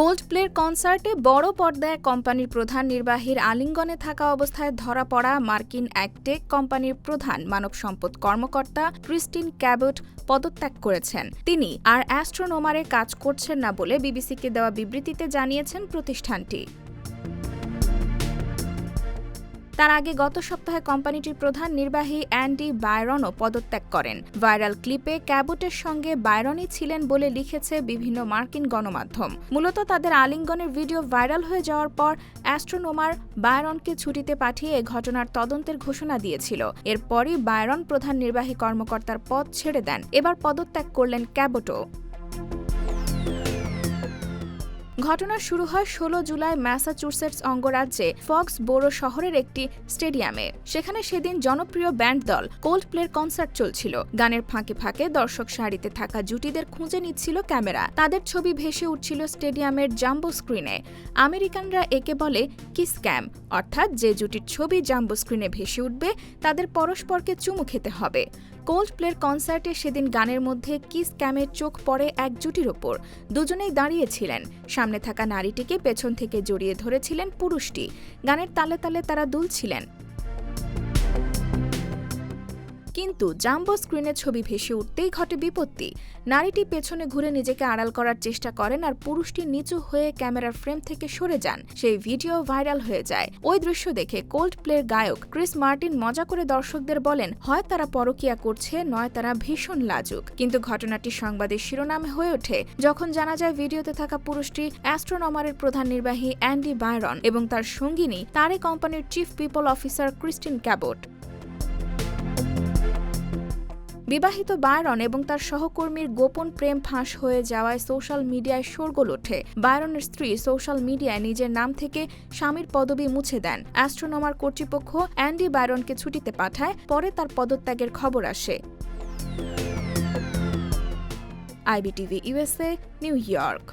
Cold প্লের কনসার্টে বড় পর্দায় কোম্পানির প্রধান নির্বাহীর আলিঙ্গনে থাকা অবস্থায় ধরা পড়া মার্কিন এক টেক কোম্পানির প্রধান মানব সম্পদ কর্মকর্তা ক্রিস্টিন ক্যাবট পদত্যাগ করেছেন। তিনি আর অ্যাস্ট্রোনোমারে কাজ করছেন না বলে বিবিসিকে দেওয়া বিবৃতিতে জানিয়েছেন প্রতিষ্ঠানটি। তার আগে গত সপ্তাহে কোম্পানিটির প্রধান নির্বাহী অ্যান্ডি বায়রনও পদত্যাগ করেন। ভাইরাল ক্লিপে ক্যাবোটের সঙ্গে বায়রনই ছিলেন বলে লিখেছে বিভিন্ন মার্কিন গণমাধ্যম। মূলত তাদের আলিঙ্গনের ভিডিও ভাইরাল হয়ে যাওয়ার পর অ্যাস্ট্রোনোমার বায়রনকে ছুটিতে পাঠিয়ে এ ঘটনার তদন্তের ঘোষণা দিয়েছিল। এরপরই বায়রন প্রধান নির্বাহী কর্মকর্তার পদ ছেড়ে দেন। এবার পদত্যাগ করলেন ক্যাবোটো ঘটনা শুরু হয় ষোলো জুলাই ম্যাসাচুসেটস অঙ্গরাজ্যে ফক্স বোরো শহরের একটি স্টেডিয়ামে। সেখানে সেদিন জনপ্রিয় ব্যান্ড দল কোল্ড প্লের কনসার্ট চলছিল। গানের ফাঁকে ফাঁকে দর্শক সারিতে থাকা জুটিদের খুঁজে নিচ্ছিল ক্যামেরা। তাদের ছবি ভেসে উঠছিল স্টেডিয়ামের জাম্বো স্ক্রিনে। আমেরিকানরা একে বলে কিস ক্যাম, অর্থাৎ যে জুটির ছবি জাম্বো স্ক্রিনে ভেসে উঠবে, তাদের পরস্পরকে চুমু খেতে হবে। কোল্ড প্লের কনসার্টে সেদিন গানের মধ্যে কিস ক্যামের চোখ পড়ে এক জুটির ওপর। দুজনেই দাঁড়িয়েছিলেন। সামনে থাকা নারীটিকে পেছন থেকে জড়িয়ে ধরেছিলেন পুরুষটি। গানের তালে তালে তারা দুলছিলেন। কিন্তু জাম্বো স্ক্রিনে ছবি ভেসে উঠতেই ঘটে বিপত্তি। নারীটি পেছনে ঘুরে নিজেকে আড়াল করার চেষ্টা করেন আর পুরুষটি নিচু হয়ে ক্যামেরার ফ্রেম থেকে সরে যান। সেই ভিডিও ভাইরাল হয়ে যায়। ওই দৃশ্য দেখে কোল্ড প্লের গায়ক ক্রিস মার্টিন মজা করে দর্শকদের বলেন, হয় তারা পরকিয়া করছে, নয় তারা ভীষণ লাজুক। কিন্তু ঘটনাটি সংবাদের শিরোনামে হয়ে ওঠে। যখন জানা যায় ভিডিওতে থাকা পুরুষটি অ্যাস্ট্রোনমারের প্রধান নির্বাহী অ্যান্ডি বায়রন এবং তার সঙ্গিনী তারে কোম্পানির chief people officer Kristin Cabot. বিবাহিত বায়রন এবং তার সহকর্মীর গোপন প্রেম ফাঁস হয়ে যাওয়ায় সোশ্যাল মিডিয়ায় শোরগোল ওঠে। বায়রনের স্ত্রী সোশ্যাল মিডিয়ায় নিজের নাম থেকে স্বামীর পদবি মুছে দেন। অ্যাস্ট্রোনমার কর্তৃপক্ষ অ্যান্ডি বায়রনকে ছুটিতে পাঠায়, পরে তার পদত্যাগের খবর আসে। IBTV USA New York.